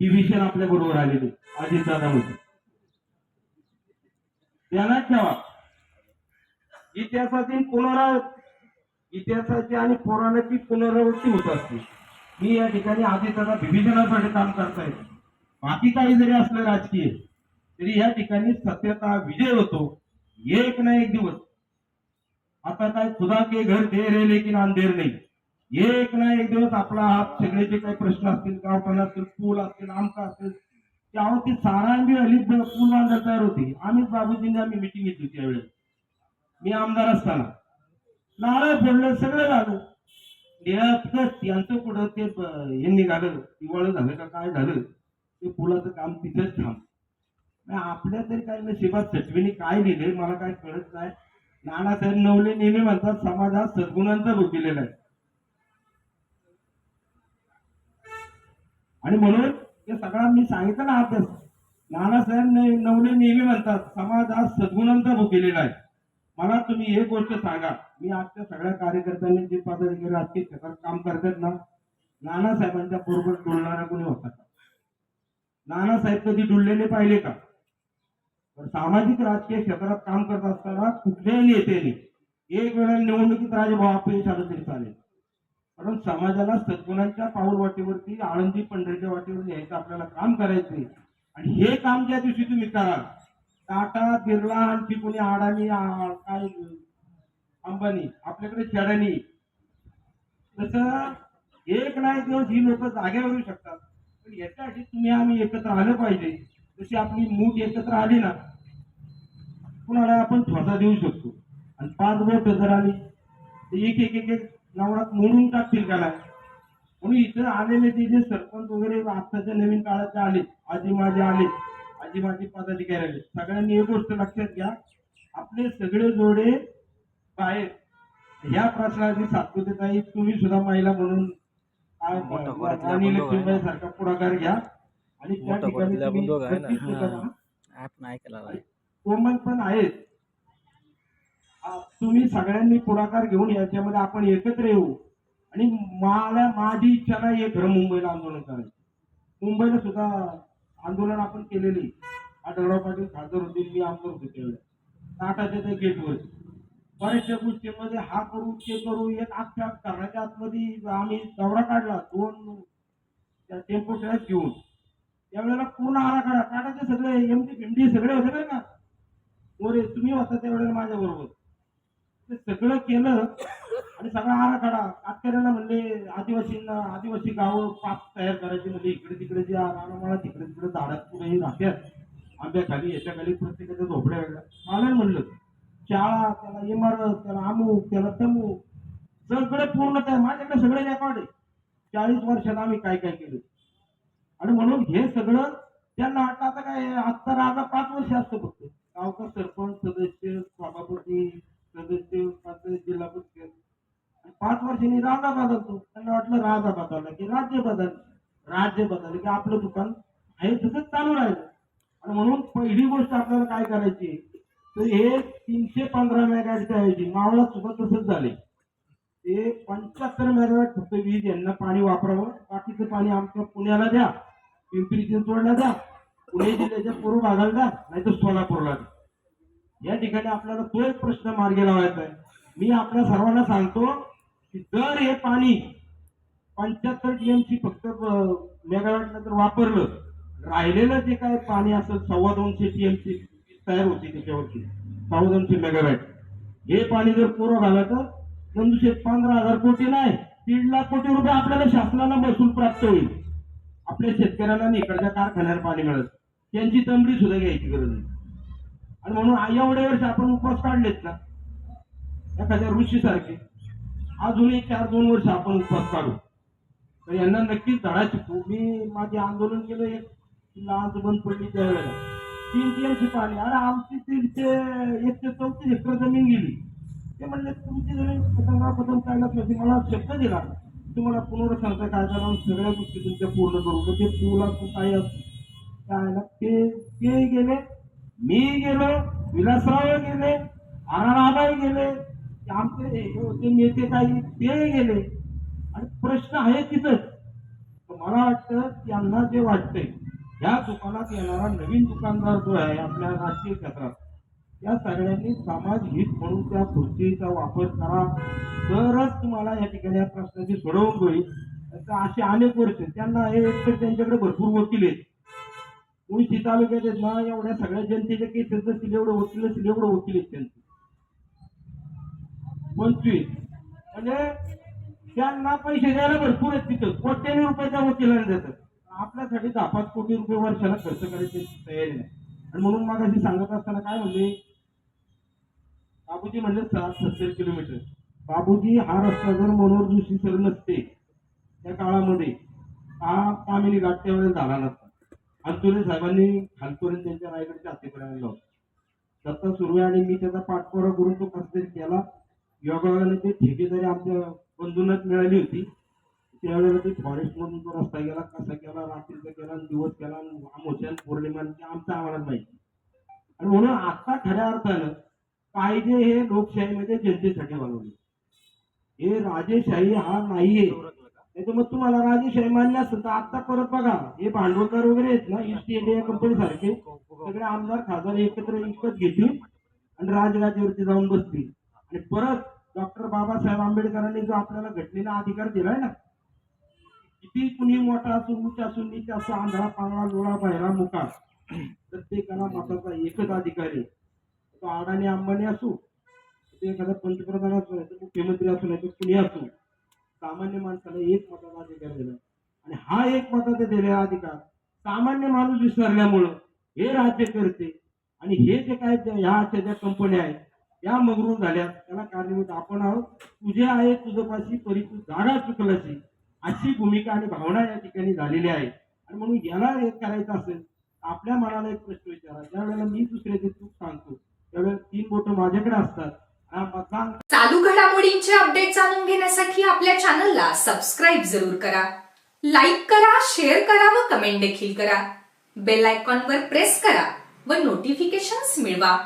ही विषय आपल्या बरोबर आलेली अजितदादा होते ध्यानात ठेवा. इतिहासातील पुनराव इतिहासाची आणि पुराणाची पुनरावृत्ती होत असते. मी या ठिकाणी अजितदादा विभीषणासाठी काम करताय बाकी काही जरी असलं राजकीय तरी या ठिकाणी सत्यता विजय होतो. एक ना एक दिवस. आता काय खुदा के घर देर आहे लेकिन अंधेर नाही. एक ना एक दिवस आपला हात सगळे जे काही प्रश्न असतील गावठाण असतील पूल असतील आमका असतील त्यावर ती सारांगी हल्ली पूल बांधायला तयार होती. आम्हीच बाबूजींनी आम्ही मिटिंग घेतली त्यावेळेस मी आमदार असताना. नारळ फोडलं सगळं झालं. नेमकं त्यांचं पुढं ते हे निघालं हिवाळं झालं का काय झालं ते पुलाचं काम तिथेच थांब नाही, आपल्या तरी काय नशिबात सटवीने काय लिहिले मला काय कळत नाही. नानासाहेब नवले नेहमी म्हणतात समाजात सद्गुणांचा दिलेला आहे. आणि म्हणून ते सगळं मी सांगितलं ना अभ्यास नानासाहेब नवले नेहमी म्हणतात समाज आज सद्गुणांचा भुकेलेला आहे. मला तुम्ही एक गोष्ट सांगा मी आजच्या सगळ्या कार्यकर्त्यांनी जे पदाधिकारी राजकीय क्षेत्रात काम करतात ना नानासाहेबांच्या बरोबर डुलणारा कोणी होता का? नानासाहेब कधी डुललेले पाहिले का? तर सामाजिक राजकीय क्षेत्रात काम करत असताना कुठल्याही नेत्याने एक वेळा निवडणुकीत राजभाव अपयश आलं तरी चालेल. कारण समाजाला सद्गुणांच्या पाऊल वाटेवरती आळंदी पंढरीच्या वाटेवर न्यायचं आपल्याला काम करायचंय. आणि हे काम ज्या दिवशी तुम्ही कराल टाटा बिर्ला आणखी कोणी आडाणी काय अंबानी आपल्याकडे चढणी तसं एक नाही दिवस ही लोक जागेवर येऊ शकतात. पण याच्यासाठी तुम्ही आम्ही एकत्र आलं पाहिजे. जशी आपली मूठ एकत्र आली ना कुणाला आपण ठोसा देऊ शकतो. आणि पाच बोट जर आली तर एक एक एक नवरात मोडून टाकतील नाही म्हणून इथं आलेले ते जे सरपंच वगैरे आत्ताच्या नवीन काळाचे आले आजी माझे आले आजी माझी पदाधिकारी आले सगळ्यांनी एक गोष्ट लक्षात घ्या आपले सगळे जोडे बाहेर. या प्रश्नाची सातपुतेताई तुम्ही सुद्धा महिला म्हणून ना. लक्ष्मीबाई सारखा पुढाकार घ्या. आणि त्या ठिकाणी. कोमल पण आहेत. तुम्ही सगळ्यांनी पुढाकार घेऊन याच्यामध्ये आपण एकत्र येऊ. आणि मला माझी इच्छा नाही एक घर मुंबईला आंदोलन करायचं. मुंबईला सुद्धा आंदोलन आपण केलेले. आढळराव पाटील खासदार होते मी आमदार होते त्यावेळेस. टाटाच्या त्या गेटवर बऱ्याचशा गोष्टींमध्ये हा करू ते करू एक अख्ख्या करण्याच्या आतमध्ये आम्ही दौरा काढला दोन त्या टेम्पो ट्रॅक घेऊन. त्यावेळेला पूर्ण आराखडा टाटाचे सगळे एमडी फिमडी सगळे होते बरं का. मोरे तुम्ही होता त्यावेळेला माझ्याबरोबर. ते सगळं केलं आणि सगळा आराखडा. शेतकऱ्यांना म्हणले आदिवासींना आदिवासी गावं पाच तयार करायची म्हणजे इकडे तिकडे जे रानामाळा तिकडे तिकडे झाडात पुढे राहत्यात आंब्याखाली याच्याखाली प्रत्येकाच्या झोपड्या वेगळ्या. मला म्हणलं शाळा त्याला इमारत त्याला अमुक त्याला तमुक. सगळे पूर्ण त्या माझ्याकडे सगळे रेकॉर्ड आहे. चाळीस वर्षात आम्ही काय काय केलं? आणि म्हणून हे सगळं त्यांना वाटतं आता काय आत्ता राजा पाच वर्ष असतं फक्त. गावचा सरपंच सदस्य जागा बदलतो. त्यांना वाटलं राजा बदलला की राज्य बदल राज्य बदल की आपलं दुकान आहे तसंच चालू राहिलं. आणि म्हणून पहिली गोष्ट आपल्याला काय करायची? तर हे तीनशे पंधरा मेगाटच्या ऐवजी मावळा सुद्धा तसंच झाले. ते पंच्याहत्तर मेगावॅट फक्त वीज यांना पाणी वापरावं. बाकीचं पाणी आमच्या पुण्याला द्या पिंपरी चिंचवडला द्या पुणे जिल्ह्याच्या पूर्व भागाला द्या नाही तर सोलापूरला द्या. या ठिकाणी आपल्याला तो एक प्रश्न मार्गी लावायचा आहे. मी आपल्या सर्वांना सांगतो की जर हे पाणी पंच्याहत्तर टीएमसी फक्त मेगावॅट जर वापरलं राहिलेलं जे काय पाणी असेल सव्वा दोनशे टीएमसी तयार होती त्याच्यावरती सव्वा दोनशे मेगावॅट. हे पाणी जर पुरं घालं तर दोनशे पंधरा हजार कोटी नाही दीड लाख कोटी रुपये आपल्याला शासनाला महसूल प्राप्त होईल. आपल्या शेतकऱ्यांना आणि इकडच्या कारखान्याला पाणी मिळत त्यांची तंबडी सुद्धा घ्यायची गरज नाही. आणि म्हणून एवढ्या एवढे वर्ष आपण उपवास काढलेत ना. एखाद्या ऋषीसारखे. सारखे अजूनही चार दोन वर्ष आपण उपवास काढू. तर यांना नक्कीच धडा शिकू मी माझे आंदोलन केलं एक. लाज बंद पडली त्यावेळेला. तीन तीनशे पाणी. अरे आमची तीनशे एकशे चौतीस हेक्टर जमीन गेली. ते म्हणले तुमची जमीन पतंगा पतंग काय नव्हती मला शब्द दिला तुम्हाला पुनर्संस्था कायदा लावून सगळ्या गोष्टी तुमच्या पूर्ण करू तर ते तुला तू काही काय ना ते ते गेले. मी गेलो. विलासराव गेले. आराराबाई गेले. आमचे हे होते नेते काही ते गेले. आणि प्रश्न आहे तिथंच. मला वाटतं त्यांना जे वाटतंय या दुकानात येणारा नवीन दुकानदार जो आहे आपल्या राजकीय क्षेत्रात या सगळ्यांनी समाज हित म्हणून त्या खुर्चीचा वापर करा. तरच तुम्हाला या ठिकाणी या प्रश्नाची सोडवून होईल तर असे अनेक वर्ष त्यांना हे एक तर त्यांच्याकडे भरपूर वकील आहेत. कोणी तालुक्यात आहेत ना एवढ्या सगळ्या जनतेच्या केसेस नसतील वकील नसतील एवढं वकील आहेत त्यांचे. पंचवीस म्हणजे त्यांना पैसे द्यायला भरपूर आहेत तिथं. कोट्याने रुपयाच्या वकिलांना देतात. आपल्यासाठी दहा पाच कोटी रुपये वर्षाला खर्च करायची तयारी नाही. आणि म्हणून मग अशी सांगत असताना काय म्हणले? बाबूजी म्हणले सात सत्तर किलोमीटर. बाबूजी हा रस्ता जर मनोहर जोशी सर नसते त्या काळामध्ये हा कामिनी घाट त्यावेळेस झाला नसता अंतुरे साहेबांनी खालपर्यंत त्यांच्या रायगडच्या हातीपर्यंत आणला सत्ता दत्ता सुर्वे आणि मी त्याचा पाठपुरा करून तो कसं केला. योगायोगाने ते ठेकेदारी आमच्या बंधूनच मिळाली होती. त्यावेळेला ते फॉरेस्ट मधून तो रस्ता गेला कसा केला रात्रीचा केला दिवस केला आमोशन अमोशन पौर्णिमा आम्हाला माहिती. आणि म्हणून आता खऱ्या अर्थानं कायदे हे लोकशाहीमध्ये जनतेसाठी बनवले हे राजेशाही हा नाहीये. त्याच्यामुळे तुम्हाला राजेशाही मान्य असेल तर आता परत बघा. हे भांडवलदार वगैरे आहेत ना ईस्ट इंडिया कंपनी सारखे. सगळे आमदार खासदार एकत्र विकत घेतील. आणि राजराजेवरती जाऊन बसतील. आणि परत डॉक्टर बाबासाहेब आंबेडकरांनी जो आपल्याला घटनेला अधिकार दिलाय ना किती कुणी मोठा असून उंच असून नीच असा आंधळा पांगळा लोळा बाहेरा मुका प्रत्येकाला मताचा एकच अधिकारी तो अडाणी अंबानी असो ते एखादा पंतप्रधान असो नाही तर मुख्यमंत्री असू नाही तर कुणी असो सामान्य माणसाला एक मताचा अधिकार दिला आणि हा एक मताचा दिलेला अधिकार सामान्य माणूस विसरल्यामुळं हे राज्य करते. आणि हे जे काय त्या- ह्या अशा ज्या कंपन्या आहेत या मगरून झाल्या त्याला कारणीभूत आपण आहोत. तुझे आहे तुझपाशी परी तू जाणार चुकलाशी अशी भूमिका आणि भावना या ठिकाणी झालेली आहे. आणि म्हणून याला एक करायचं असेल आपल्या मनाला एक प्रश्न विचारा. ज्या वेळेला मी दुसऱ्याची चूक सांगतो त्यावेळेला तीन बोट माझ्याकडे असतात. चालू घडामोडींचे अपडेट जाणून घेण्यासाठी आपल्या चॅनलला सबस्क्राईब जरूर करा. लाईक करा शेअर करा व कमेंट देखील करा. बेल आयकॉनवर प्रेस करा व नोटिफिकेशन्स मिळवा.